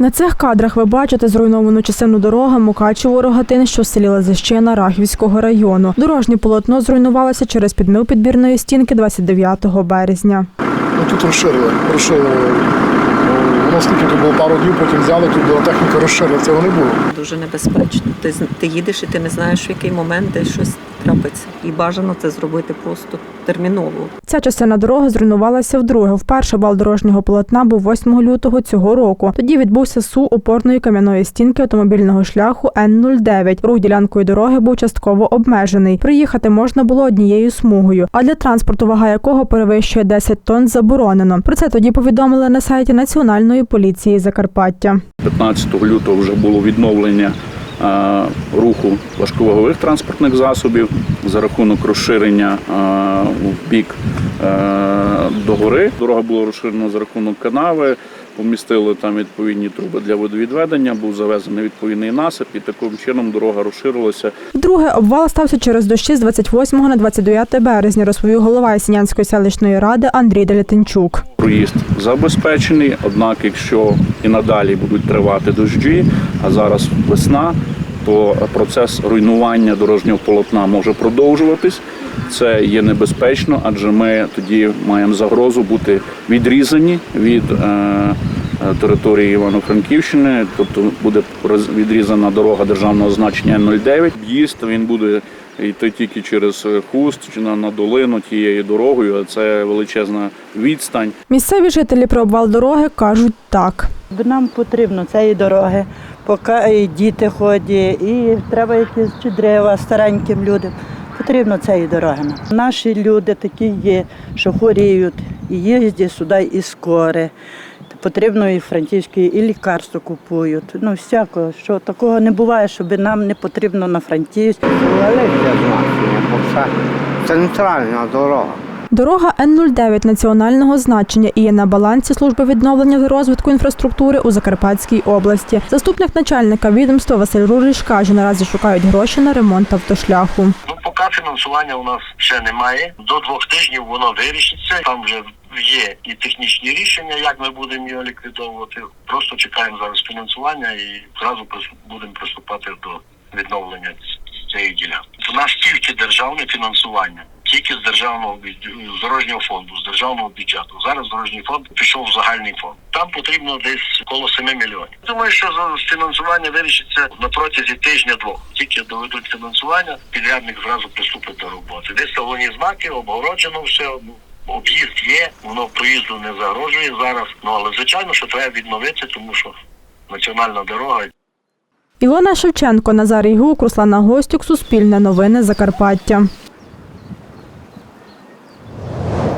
На цих кадрах ви бачите зруйновану частину дороги Мукачево рогатин що в селі Лазищина Рахівського району. Дорожнє полотно зруйнувалося через підмив підбірної стінки 29 березня. Ну тут розширили. Розширили. Ну, Воно скільки тут було пару днів, потім взяли, тут була техніка розширила, цього не було. Дуже небезпечно. Ти, з- ти їдеш і ти не знаєш, в який момент десь щось трапиться. І бажано це зробити просто терміново. Ця частина дороги зруйнувалася вдруге. Вперше бал дорожнього полотна був 8 лютого цього року. Тоді відбувся су опорної кам'яної стінки автомобільного шляху Н-09. Рух ділянкою дороги був частково обмежений. Проїхати можна було однією смугою, а для транспорту, вага якого перевищує 10 тонн, заборонено. Про це тоді повідомили на сайті Національної поліції Закарпаття. 15 лютого вже було відновлення руху важковагових транспортних засобів за рахунок розширення е, в бік догори. до гори. Дорога була розширена за рахунок канави. Помістили там відповідні труби для водовідведення, був завезений відповідний насип, і таким чином дорога розширилася Вдруге обвал стався через дощі з 28 на 29 березня, розповів голова Ясінянської селищної ради Андрій Делятинчук. проїзд забезпечений. Однак, якщо і надалі будуть тривати дощі, а зараз весна, то процес руйнування дорожнього полотна може продовжуватись. Це є небезпечно, адже ми тоді маємо загрозу бути відрізані від е, території Івано-Франківщини, тобто буде відрізана дорога державного значення 09. В'їзд він буде йти тільки через хуст чи на, на долину тією дорогою, а це величезна відстань. Місцеві жителі про обвал дороги кажуть так. Нам потрібно цієї дороги, поки і діти ходять, і треба якісь чи дерева стареньким людям. Потрібно цієї дороги. Наші люди такі є, що хворіють, і їздять сюди і скоре. Потрібно і французькі, і лікарство купують. Ну, всякого, що такого не буває, щоб нам не потрібно на Франківськ. Це центральна дорога. Дорога Н-09 національного значення і є на балансі служби відновлення та розвитку інфраструктури у Закарпатській області. Заступник начальника відомства Василь Руриш каже, наразі шукають гроші на ремонт автошляху. Ну, поки фінансування у нас ще немає. До двох тижнів воно вирішиться. Там вже є і технічні рішення, як ми будемо його ліквідовувати. Просто чекаємо зараз фінансування і зразу будемо приступати до відновлення цієї ділянки. У нас тільки державне фінансування. Тільки з державного бюдж- з дорожнього фонду, з державного бюджету. Зараз дорожній фонд пішов в загальний фонд. Там потрібно десь коло 7 мільйонів. Думаю, що фінансування вирішиться на протязі тижня-двох. Тільки доведуть фінансування, підрядник зразу приступить до роботи. Десь салоні знаки, обгороджено все. ну, Об'їзд є, воно проїзду не загрожує зараз. Ну але звичайно, що треба відновити, тому що національна дорога Ілона Шевченко, Назарій Гук, Руслана Гостюк, Суспільне новини Закарпаття.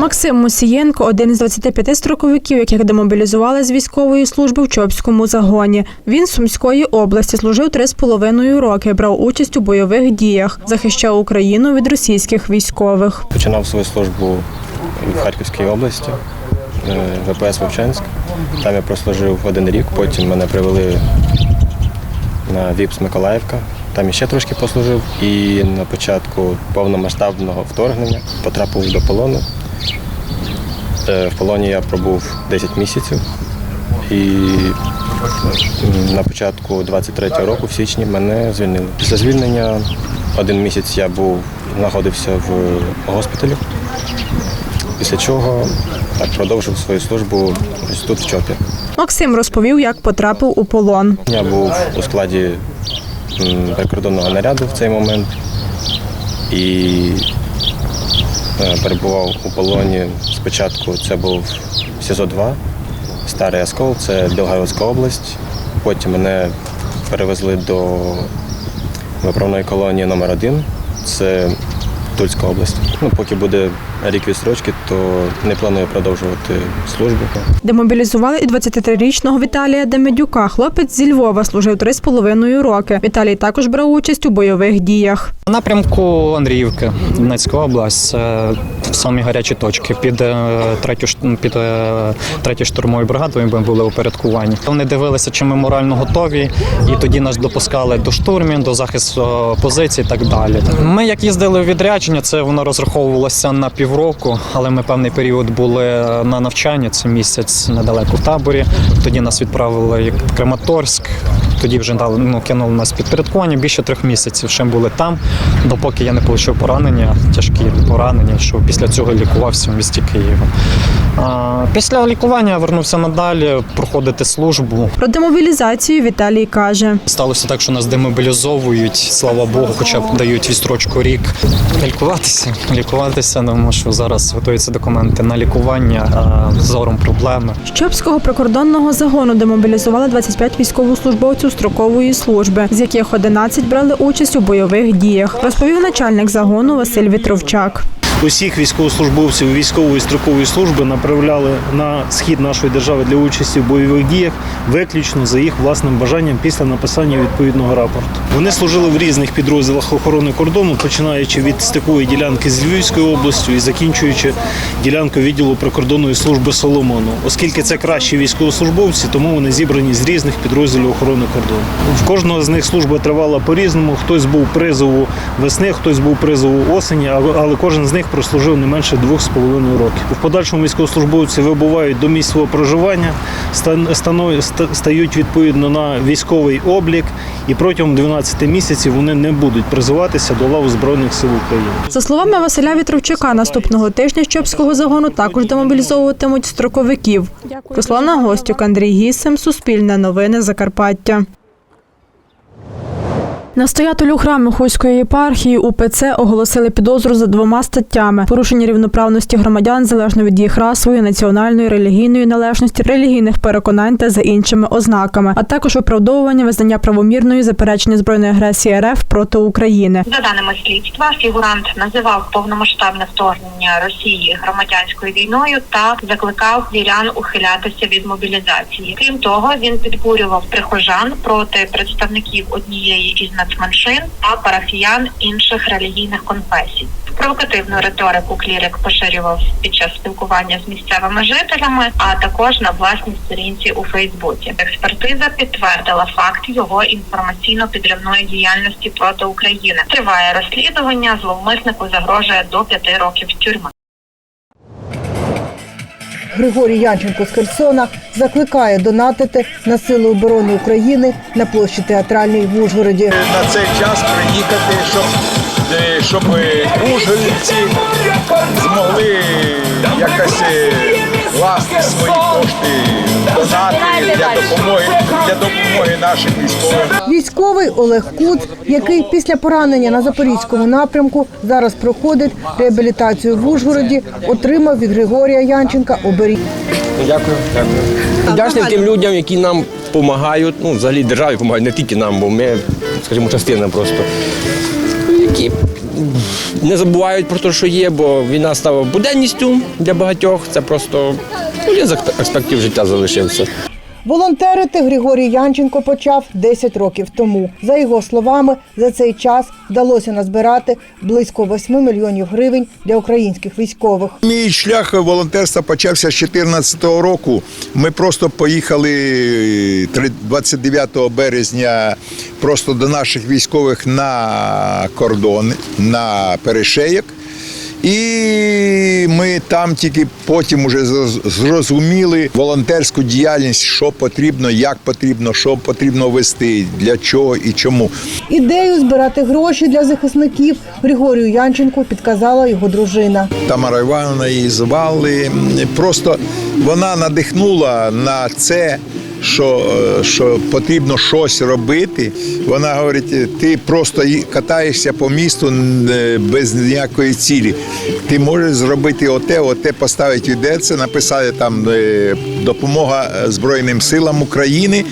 Максим Мусієнко один із 25 строковиків, яких демобілізували з військової служби в Чопському загоні. Він з Сумської області служив три з половиною роки, брав участь у бойових діях, захищав Україну від російських військових. Починав свою службу в Харківській області, е, ВПС Вовчанськ. Там я прослужив один рік, потім мене привели на ВІПС Миколаївка. Там іще трошки послужив. І на початку повномасштабного вторгнення потрапив до полону. Е, В полоні я пробув 10 місяців. І на початку 23-го року, в січні, мене звільнили. Після звільнення один місяць я був знаходився в госпіталі, після чого так продовжив свою службу ось тут в ЧОПі. Максим розповів, як потрапив у полон. Я був у складі прикордонного наряду в цей момент і перебував у полоні. Спочатку це був СІЗО-2, Старий Оскол, це Білгородська область. Потім мене перевезли до виправної колонії номер 1 це Тульська область. Ну, поки буде рік відстрочки, то не планую продовжувати службу. Демобілізували і 23-річного Віталія Демедюка. Хлопець зі Львова служив три з половиною роки. Віталій також брав участь у бойових діях. У напрямку Андріївки, Донецька область, це самі гарячі точки. Під е, третю під е, третю штурмовою бригадою ми були у порядкуванні. Вони дивилися, чи ми морально готові, і тоді нас допускали до штурмів, до захисту позицій і так далі. Ми як їздили у відрядження, це воно розраховувалося на півроку, але ми певний період були на навчанні. Це місяць недалеко в таборі. Тоді нас відправили в Краматорськ. Тоді вже дали ну, кинули нас підпорядкування. Більше трьох місяців ще були там, допоки я не отримав поранення, тяжкі поранення, що після цього лікувався в місті Києва. Після лікування я вернувся надалі проходити службу. Про демобілізацію Віталій каже. Сталося так, що нас демобілізовують, слава Богу, хоча б дають відстрочку рік. Лікуватися, лікуватися, тому що зараз готуються документи на лікування, а зором проблеми. Щопського прикордонного загону демобілізували 25 військовослужбовців строкової служби, з яких 11 брали участь у бойових діях, розповів начальник загону Василь Вітровчак. Усіх військовослужбовців військової строкової служби направляли на схід нашої держави для участі в бойових діях виключно за їх власним бажанням після написання відповідного рапорту. Вони служили в різних підрозділах охорони кордону, починаючи від стикової ділянки з Львівською областю і закінчуючи ділянкою відділу прикордонної служби Соломону. Оскільки це кращі військовослужбовці, тому вони зібрані з різних підрозділів охорони кордону. В кожного з них служба тривала по-різному. Хтось був призову весни, хтось був призову осені, але кожен з них прослужив не менше двох з половиною років. В подальшому військовослужбовці вибувають до місць свого проживання, стають відповідно на військовий облік, і протягом 12 місяців вони не будуть призиватися до лав Збройних сил України. За словами Василя Вітровчака, наступного тижня Щопського загону також демобілізовуватимуть строковиків. Руслана Гостюк, Андрій Гісем, Суспільне новини Закарпаття. Настоятелю храму Хуської єпархії УПЦ оголосили підозру за двома статтями: порушення рівноправності громадян залежно від їх расової, національної, релігійної належності, релігійних переконань та за іншими ознаками, а також виправдовування визнання правомірної заперечення збройної агресії РФ проти України. За даними слідства, фігурант називав повномасштабне вторгнення Росії громадянською війною та закликав вірян ухилятися від мобілізації. Крім того, він підбурював прихожан проти представників однієї із нацменшин та парафіян інших релігійних конфесій. Провокативну риторику клірик поширював під час спілкування з місцевими жителями, а також на власній сторінці у Фейсбуці. Експертиза підтвердила факт його інформаційно-підривної діяльності проти України. Триває розслідування. Зловмиснику загрожує до п'яти років тюрми. Григорій Янченко з Херсона закликає донатити на Сили оборони України на площі театральній в Ужгороді. на цей час приїхати, щоб, е, щоб е, ужгородці змогли якось е, власні свої кошти донати для допомоги для допомоги нашим військовим. Військовий Олег Куц, який після поранення на запорізькому напрямку зараз проходить реабілітацію в Ужгороді, отримав від Григорія Янченка оберіг. Дякую, дякую. Вдячний тим людям, які нам допомагають, ну, взагалі державі допомагають, не тільки нам, бо ми, скажімо, частина просто. Які не забувають про те, що є, бо війна стала буденністю для багатьох. Це просто один з аспектів життя залишився. Волонтерити Григорій Янченко почав 10 років тому. За його словами, за цей час вдалося назбирати близько 8 мільйонів гривень для українських військових. Мій шлях волонтерства почався з 2014 року. Ми просто поїхали три- 29 березня просто до наших військових на кордон, на перешеєк. І ми там тільки потім уже зроз- зрозуміли волонтерську діяльність, що потрібно, як потрібно, що потрібно вести, для чого і чому. Ідею збирати гроші для захисників Григорію Янченку підказала його дружина. Тамара Івановна її звали. Просто вона надихнула на це, що, е, що потрібно щось робити. Вона говорить: ти просто катаєшся по місту е, без ніякої цілі. Ти можеш зробити оте, оте поставити де це, написати там е, допомога Збройним силам України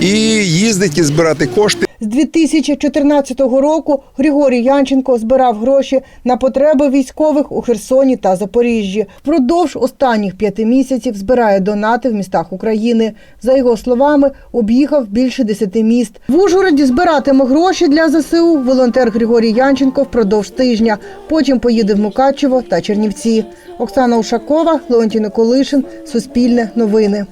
і їздити і збирати кошти. З 2014 року Григорій Янченко збирав гроші на потреби військових у Херсоні та Запоріжжі. Впродовж останніх п'яти місяців збирає донати в містах України. За його словами, об'їхав більше десяти міст. В Ужгороді збиратиме гроші для ЗСУ волонтер Григорій Янченко впродовж тижня. Потім поїде в Мукачево та Чернівці. Оксана Ушакова, Леонтій Николишин, Суспільне новини.